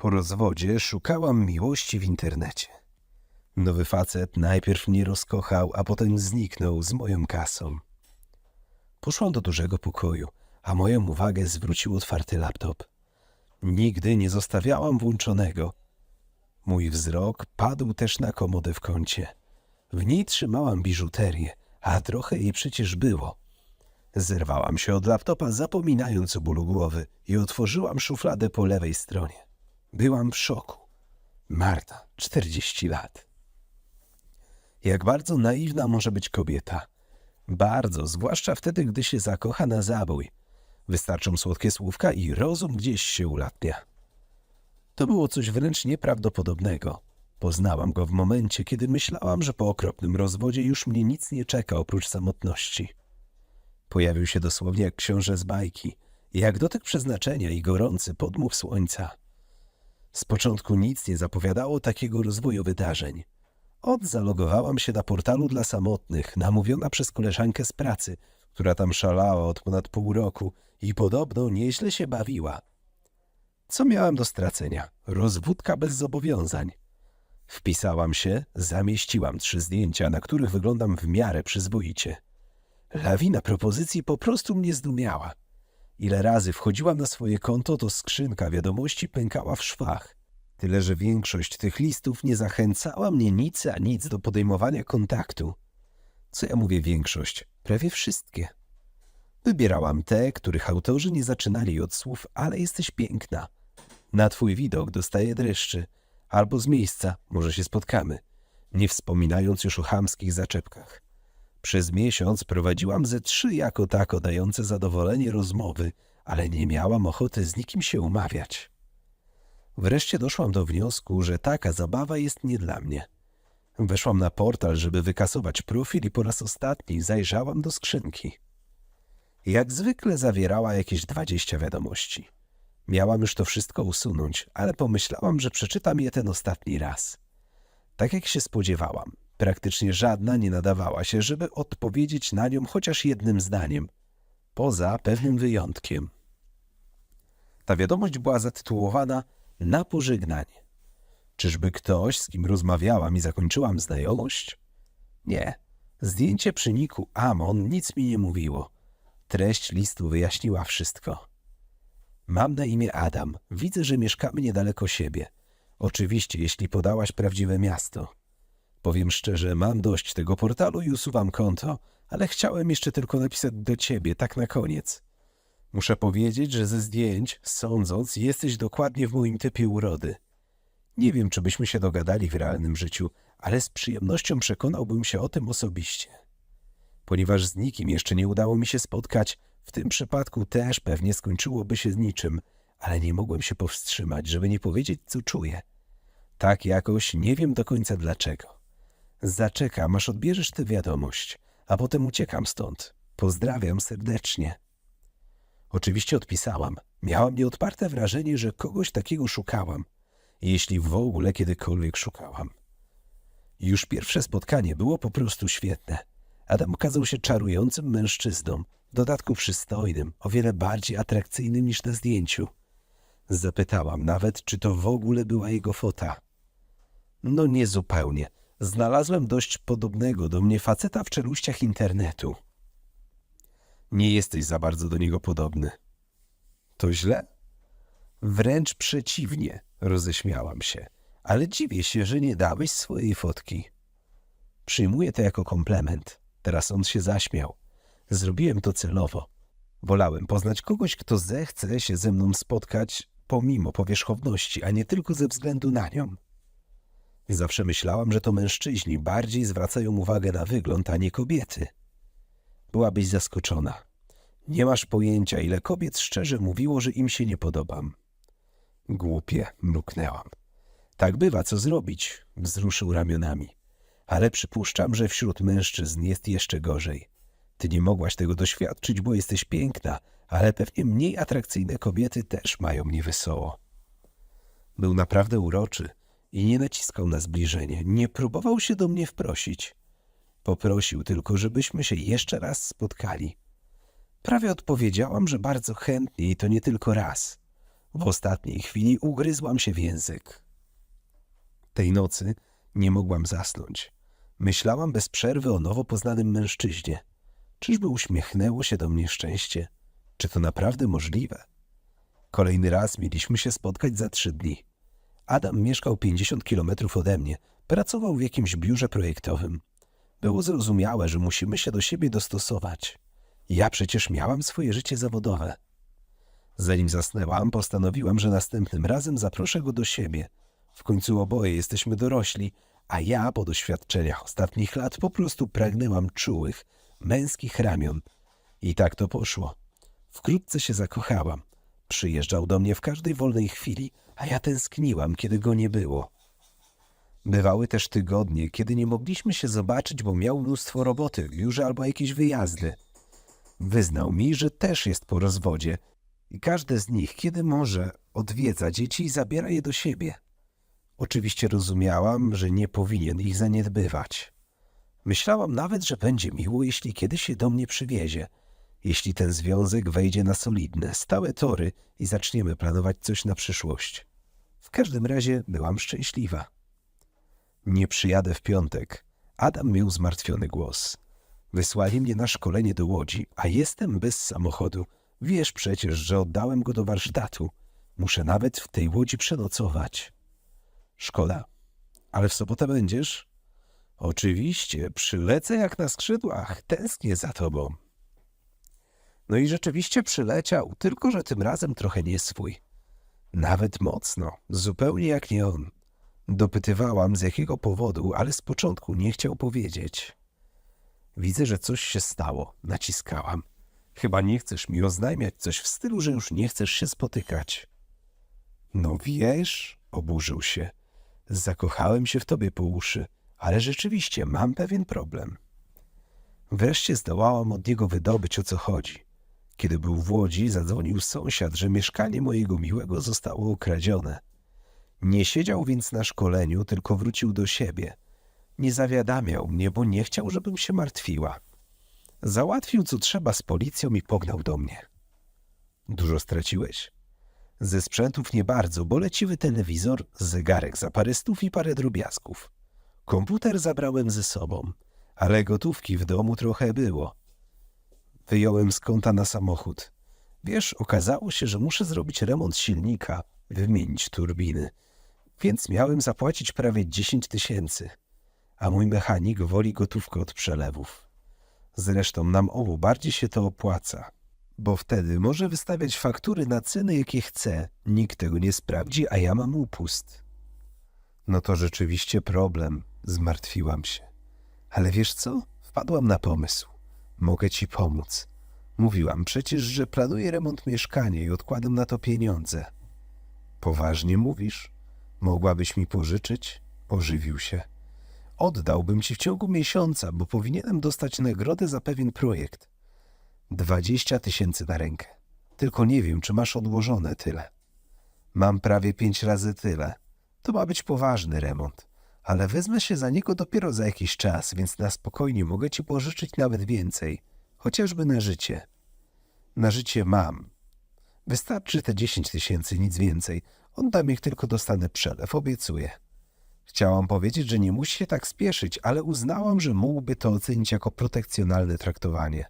Po rozwodzie szukałam miłości w internecie. Nowy facet najpierw mnie rozkochał, a potem zniknął z moją kasą. Poszłam do dużego pokoju, a moją uwagę zwrócił otwarty laptop. Nigdy nie zostawiałam włączonego. Mój wzrok padł też na komodę w kącie. W niej trzymałam biżuterię, a trochę jej przecież było. Zerwałam się od laptopa, zapominając o bólu głowy i otworzyłam szufladę po lewej stronie. Byłam w szoku. Marta, 40 lat. Jak bardzo naiwna może być kobieta. Bardzo, zwłaszcza wtedy, gdy się zakocha na zabój. Wystarczą słodkie słówka i rozum gdzieś się ulatnia. To było coś wręcz nieprawdopodobnego. Poznałam go w momencie, kiedy myślałam, że po okropnym rozwodzie już mnie nic nie czeka oprócz samotności. Pojawił się dosłownie jak książę z bajki, jak dotyk przeznaczenia i gorący podmuch słońca. Z początku nic nie zapowiadało takiego rozwoju wydarzeń. Odzalogowałam się na portalu dla samotnych, namówiona przez koleżankę z pracy, która tam szalała od ponad pół roku i podobno nieźle się bawiła. Co miałam do stracenia? Rozwódka bez zobowiązań. Wpisałam się, zamieściłam trzy zdjęcia, na których wyglądam w miarę przyzwoicie. Lawina propozycji po prostu mnie zdumiała. Ile razy wchodziłam na swoje konto, to skrzynka wiadomości pękała w szwach. Tyle, że większość tych listów nie zachęcała mnie nic a nic do podejmowania kontaktu. Co ja mówię większość? Prawie wszystkie. Wybierałam te, których autorzy nie zaczynali od słów, ale jesteś piękna. Na twój widok dostaję dreszczy. Albo z miejsca, może się spotkamy. Nie wspominając już o chamskich zaczepkach. Przez miesiąc prowadziłam ze trzy jako tako dające zadowolenie rozmowy, ale nie miałam ochoty z nikim się umawiać. Wreszcie doszłam do wniosku, że taka zabawa jest nie dla mnie. Weszłam na portal, żeby wykasować profil i po raz ostatni zajrzałam do skrzynki. Jak zwykle zawierała jakieś dwadzieścia wiadomości. Miałam już to wszystko usunąć, ale pomyślałam, że przeczytam je ten ostatni raz. Tak jak się spodziewałam, praktycznie żadna nie nadawała się, żeby odpowiedzieć na nią chociaż jednym zdaniem, poza pewnym wyjątkiem. Ta wiadomość była zatytułowana Na pożegnanie. Czyżby ktoś, z kim rozmawiałam i zakończyłam znajomość? Nie. Zdjęcie przy niku Amon nic mi nie mówiło. Treść listu wyjaśniła wszystko. Mam na imię Adam. Widzę, że mieszkamy niedaleko siebie. Oczywiście, jeśli podałaś prawdziwe miasto. Powiem szczerze, mam dość tego portalu i usuwam konto, ale chciałem jeszcze tylko napisać do ciebie, tak na koniec. Muszę powiedzieć, że ze zdjęć, sądząc, jesteś dokładnie w moim typie urody. Nie wiem, czy byśmy się dogadali w realnym życiu, ale z przyjemnością przekonałbym się o tym osobiście. Ponieważ z nikim jeszcze nie udało mi się spotkać, w tym przypadku też pewnie skończyłoby się z niczym, ale nie mogłem się powstrzymać, żeby nie powiedzieć, co czuję. Tak jakoś nie wiem do końca dlaczego. Zaczekam, aż odbierzesz tę wiadomość, a potem uciekam stąd. Pozdrawiam serdecznie. Oczywiście odpisałam. Miałam nieodparte wrażenie, że kogoś takiego szukałam, jeśli w ogóle kiedykolwiek szukałam. Już pierwsze spotkanie było po prostu świetne. Adam okazał się czarującym mężczyzną, w dodatku przystojnym, o wiele bardziej atrakcyjnym niż na zdjęciu. Zapytałam nawet, czy to w ogóle była jego fota. No nie zupełnie. Znalazłem dość podobnego do mnie faceta w czeluściach internetu. Nie jesteś za bardzo do niego podobny. To źle? Wręcz przeciwnie, roześmiałam się. Ale dziwię się, że nie dałeś swojej fotki. Przyjmuję to jako komplement. Teraz on się zaśmiał. Zrobiłem to celowo. Wolałem poznać kogoś, kto zechce się ze mną spotkać pomimo powierzchowności, a nie tylko ze względu na nią. Zawsze myślałam, że to mężczyźni bardziej zwracają uwagę na wygląd, a nie kobiety. Byłabyś zaskoczona. Nie masz pojęcia, ile kobiet szczerze mówiło, że im się nie podobam. Głupie, mruknęłam. Tak bywa, co zrobić? Wzruszył ramionami. Ale przypuszczam, że wśród mężczyzn jest jeszcze gorzej. Ty nie mogłaś tego doświadczyć, bo jesteś piękna, ale pewnie mniej atrakcyjne kobiety też mają mnie wesoło. Był naprawdę uroczy i nie naciskał na zbliżenie, nie próbował się do mnie wprosić. Poprosił tylko, żebyśmy się jeszcze raz spotkali. Prawie odpowiedziałam, że bardzo chętnie i to nie tylko raz. W ostatniej chwili ugryzłam się w język. Tej nocy nie mogłam zasnąć. Myślałam bez przerwy o nowo poznanym mężczyźnie. Czyżby uśmiechnęło się do mnie szczęście? Czy to naprawdę możliwe? Kolejny raz mieliśmy się spotkać za trzy dni. Adam mieszkał 50 kilometrów ode mnie, pracował w jakimś biurze projektowym. Było zrozumiałe, że musimy się do siebie dostosować. Ja przecież miałam swoje życie zawodowe. Zanim zasnęłam, postanowiłam, że następnym razem zaproszę go do siebie. W końcu oboje jesteśmy dorośli, a ja po doświadczeniach ostatnich lat po prostu pragnęłam czułych, męskich ramion. I tak to poszło. Wkrótce się zakochałam. Przyjeżdżał do mnie w każdej wolnej chwili, a ja tęskniłam, kiedy go nie było. Bywały też tygodnie, kiedy nie mogliśmy się zobaczyć, bo miał mnóstwo roboty, już albo jakieś wyjazdy. Wyznał mi, że też jest po rozwodzie i każde z nich, kiedy może, odwiedza dzieci i zabiera je do siebie. Oczywiście rozumiałam, że nie powinien ich zaniedbywać. Myślałam nawet, że będzie miło, jeśli kiedyś się do mnie przywiezie, jeśli ten związek wejdzie na solidne, stałe tory i zaczniemy planować coś na przyszłość. W każdym razie byłam szczęśliwa. Nie przyjadę w piątek. Adam miał zmartwiony głos. Wysłali mnie na szkolenie do Łodzi, a jestem bez samochodu. Wiesz przecież, że oddałem go do warsztatu. Muszę nawet w tej Łodzi przenocować. Szkoda. Ale w sobotę będziesz? Oczywiście, przylecę jak na skrzydłach. Tęsknię za tobą. No i rzeczywiście przyleciał, tylko że tym razem trochę nie swój. Nawet mocno, zupełnie jak nie on. Dopytywałam z jakiego powodu, ale z początku nie chciał powiedzieć. Widzę, że coś się stało. Naciskałam. Chyba nie chcesz mi oznajmiać coś w stylu, że już nie chcesz się spotykać. No wiesz, oburzył się. Zakochałem się w tobie po uszy, ale rzeczywiście mam pewien problem. Wreszcie zdołałam od niego wydobyć o co chodzi. Kiedy był w Łodzi, zadzwonił sąsiad, że mieszkanie mojego miłego zostało ukradzione. Nie siedział więc na szkoleniu, tylko wrócił do siebie. Nie zawiadamiał mnie, bo nie chciał, żebym się martwiła. Załatwił co trzeba z policją i pognał do mnie. Dużo straciłeś? Ze sprzętów nie bardzo, bo leciwy telewizor, zegarek za parę stów i parę drobiazgów. Komputer zabrałem ze sobą, ale gotówki w domu trochę było. Wyjąłem z konta na samochód. Wiesz, okazało się, że muszę zrobić remont silnika, wymienić turbiny, więc miałem zapłacić prawie 10 tysięcy, a mój mechanik woli gotówkę od przelewów. Zresztą nam obu bardziej się to opłaca, bo wtedy może wystawiać faktury na ceny, jakie chce. Nikt tego nie sprawdzi, a ja mam upust. No to rzeczywiście problem, zmartwiłam się. Ale wiesz co? Wpadłam na pomysł. Mogę ci pomóc. Mówiłam przecież, że planuję remont mieszkania i odkładam na to pieniądze. Poważnie mówisz? Mogłabyś mi pożyczyć? Ożywił się. Oddałbym ci w ciągu miesiąca, bo powinienem dostać nagrodę za pewien projekt. Dwadzieścia tysięcy na rękę. Tylko nie wiem, czy masz odłożone tyle. Mam prawie pięć razy tyle. To ma być poważny remont. Ale wezmę się za niego dopiero za jakiś czas, więc na spokojnie mogę ci pożyczyć nawet więcej. Chociażby na życie. Na życie mam. Wystarczy te dziesięć tysięcy, nic więcej. Oddam jak tylko dostanę przelew, obiecuję. Chciałam powiedzieć, że nie musi się tak spieszyć, ale uznałam, że mógłby to ocenić jako protekcjonalne traktowanie.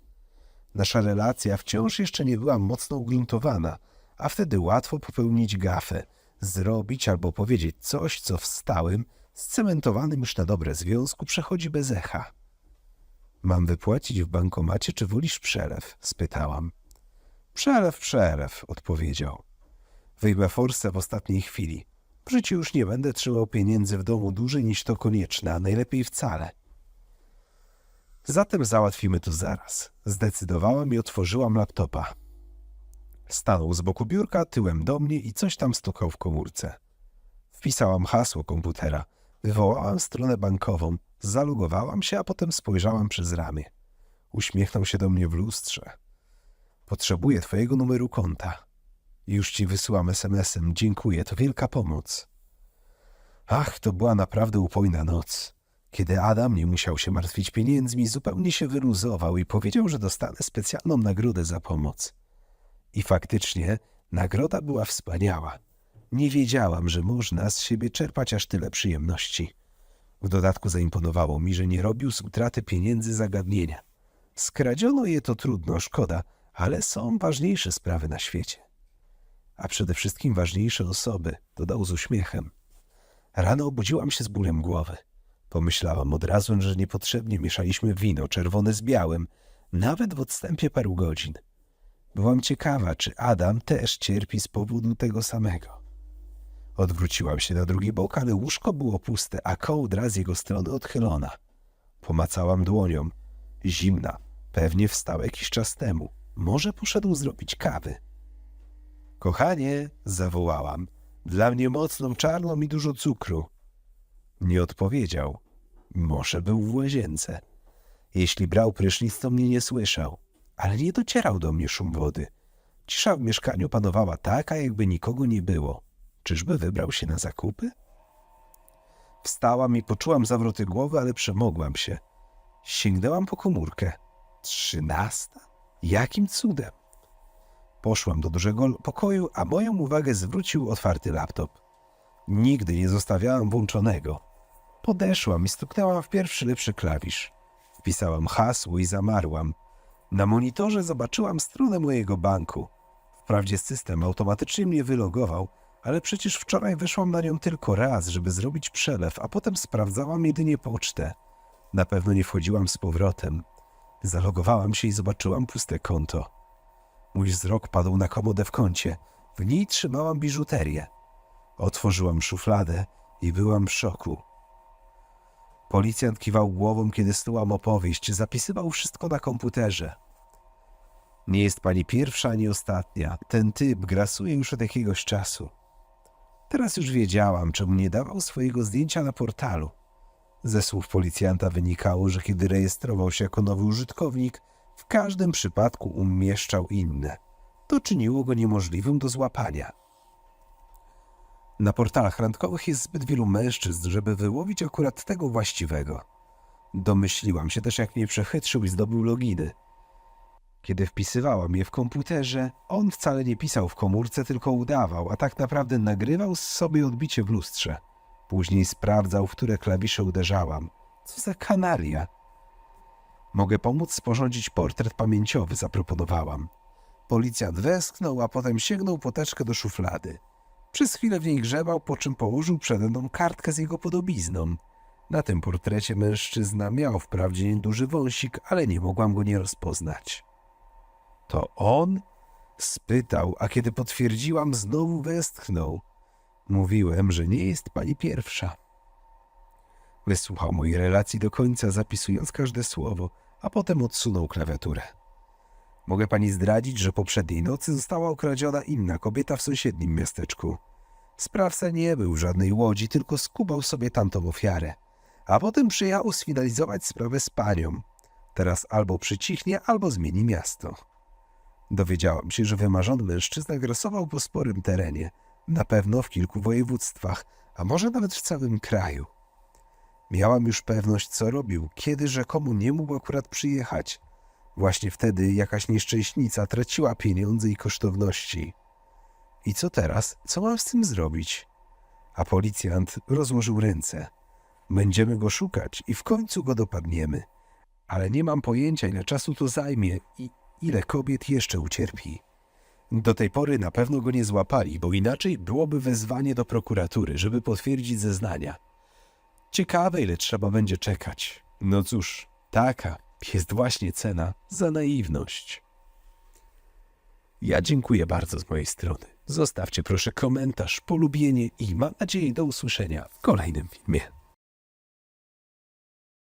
Nasza relacja wciąż jeszcze nie była mocno ugruntowana, a wtedy łatwo popełnić gafę, zrobić albo powiedzieć coś, co w stałym, scementowanym już na dobre związku przechodzi bez echa. Mam wypłacić w bankomacie, czy wolisz przelew? spytałam. Przelew, przelew, odpowiedział. Wyjmę forsę w ostatniej chwili. W życiu już nie będę trzymał pieniędzy w domu dłużej niż to konieczne, a najlepiej wcale. Zatem załatwimy to zaraz. Zdecydowałam i otworzyłam laptopa. Stanął z boku biurka, tyłem do mnie i coś tam stukał w komórce. Wpisałam hasło komputera, wywołałam stronę bankową, zalogowałam się, a potem spojrzałam przez ramię. Uśmiechnął się do mnie w lustrze. Potrzebuję twojego numeru konta. Już ci wysyłam SMS-em. Dziękuję, to wielka pomoc. Ach, to była naprawdę upojna noc. Kiedy Adam nie musiał się martwić pieniędzmi, zupełnie się wyluzował i powiedział, że dostanę specjalną nagrodę za pomoc. I faktycznie Nagroda była wspaniała. Nie wiedziałam, że można z siebie czerpać aż tyle przyjemności. W dodatku zaimponowało mi, że nie robił z utraty pieniędzy zagadnienia. Skradziono je to trudno, szkoda, ale są ważniejsze sprawy na świecie. A przede wszystkim ważniejsze osoby, dodał z uśmiechem. Rano obudziłam się z bólem głowy. Pomyślałam od razu, że niepotrzebnie mieszaliśmy wino czerwone z białym, nawet w odstępie paru godzin. Byłam ciekawa, czy Adam też cierpi z powodu tego samego. Odwróciłam się na drugi bok, ale łóżko było puste, a kołdra z jego strony odchylona. Pomacałam dłonią. Zimna. Pewnie wstał jakiś czas temu. Może poszedł zrobić kawy. Kochanie, zawołałam. Dla mnie mocną czarną i dużo cukru. Nie odpowiedział. Może był w łazience. Jeśli brał prysznic, to mnie nie słyszał, ale nie docierał do mnie szum wody. Cisza w mieszkaniu panowała taka, jakby nikogo nie było. Czyżby wybrał się na zakupy? Wstałam i poczułam zawroty głowy, ale przemogłam się. Sięgnęłam po komórkę. Trzynasta? Jakim cudem? Poszłam do dużego pokoju, a moją uwagę zwrócił otwarty laptop. Nigdy nie zostawiałam włączonego. Podeszłam i stuknęłam w pierwszy lepszy klawisz. Wpisałam hasło i zamarłam. Na monitorze zobaczyłam stronę mojego banku. Wprawdzie system automatycznie mnie wylogował, ale przecież wczoraj weszłam na nią tylko raz, żeby zrobić przelew, a potem sprawdzałam jedynie pocztę. Na pewno nie wchodziłam z powrotem. Zalogowałam się i zobaczyłam puste konto. Mój wzrok padł na komodę w kącie. W niej trzymałam biżuterię. Otworzyłam szufladę i byłam w szoku. Policjant kiwał głową, kiedy snułam opowieść. Zapisywał wszystko na komputerze. Nie jest pani pierwsza ani ostatnia. Ten typ grasuje już od jakiegoś czasu. Teraz już wiedziałam, czemu nie dawał swojego zdjęcia na portalu. Ze słów policjanta wynikało, że kiedy rejestrował się jako nowy użytkownik, w każdym przypadku umieszczał inne. To czyniło go niemożliwym do złapania. Na portalach randkowych jest zbyt wielu mężczyzn, żeby wyłowić akurat tego właściwego. Domyśliłam się też, jak mnie przechytrzył i zdobył loginy. Kiedy wpisywałam je w komputerze, on wcale nie pisał w komórce, tylko udawał, a tak naprawdę nagrywał z sobie odbicie w lustrze. Później sprawdzał, w które klawisze uderzałam. Co za kanaria! Mogę pomóc sporządzić portret pamięciowy, zaproponowałam. Policjant westchnął, a potem sięgnął po teczkę do szuflady. Przez chwilę w niej grzebał, po czym położył przede mną kartkę z jego podobizną. Na tym portrecie mężczyzna miał wprawdzie nieduży wąsik, ale nie mogłam go nie rozpoznać. To on? Spytał, a kiedy potwierdziłam, znowu westchnął. Mówiłem, że nie jest pani pierwsza. Wysłuchał mojej relacji do końca, zapisując każde słowo, a potem odsunął klawiaturę. Mogę pani zdradzić, że poprzedniej nocy została okradziona inna kobieta w sąsiednim miasteczku. Sprawca nie był w żadnej łodzi, tylko skubał sobie tamtą ofiarę. A potem przyjechał sfinalizować sprawę z panią. Teraz albo przycichnie, albo zmieni miasto. Dowiedziałam się, że wymarzony mężczyzna grasował po sporym terenie, na pewno w kilku województwach, a może nawet w całym kraju. Miałam już pewność, co robił, kiedy rzekomo nie mógł akurat przyjechać. Właśnie wtedy jakaś nieszczęśnica traciła pieniądze i kosztowności. I co teraz? Co mam z tym zrobić? A policjant rozłożył ręce. Będziemy go szukać i w końcu go dopadniemy. Ale nie mam pojęcia, ile czasu to zajmie i ile kobiet jeszcze ucierpi. Do tej pory na pewno go nie złapali, bo inaczej byłoby wezwanie do prokuratury, żeby potwierdzić zeznania. Ciekawe, ile trzeba będzie czekać. No cóż, taka jest właśnie cena za naiwność. Ja dziękuję bardzo z mojej strony. Zostawcie proszę komentarz, polubienie i mam nadzieję do usłyszenia w kolejnym filmie.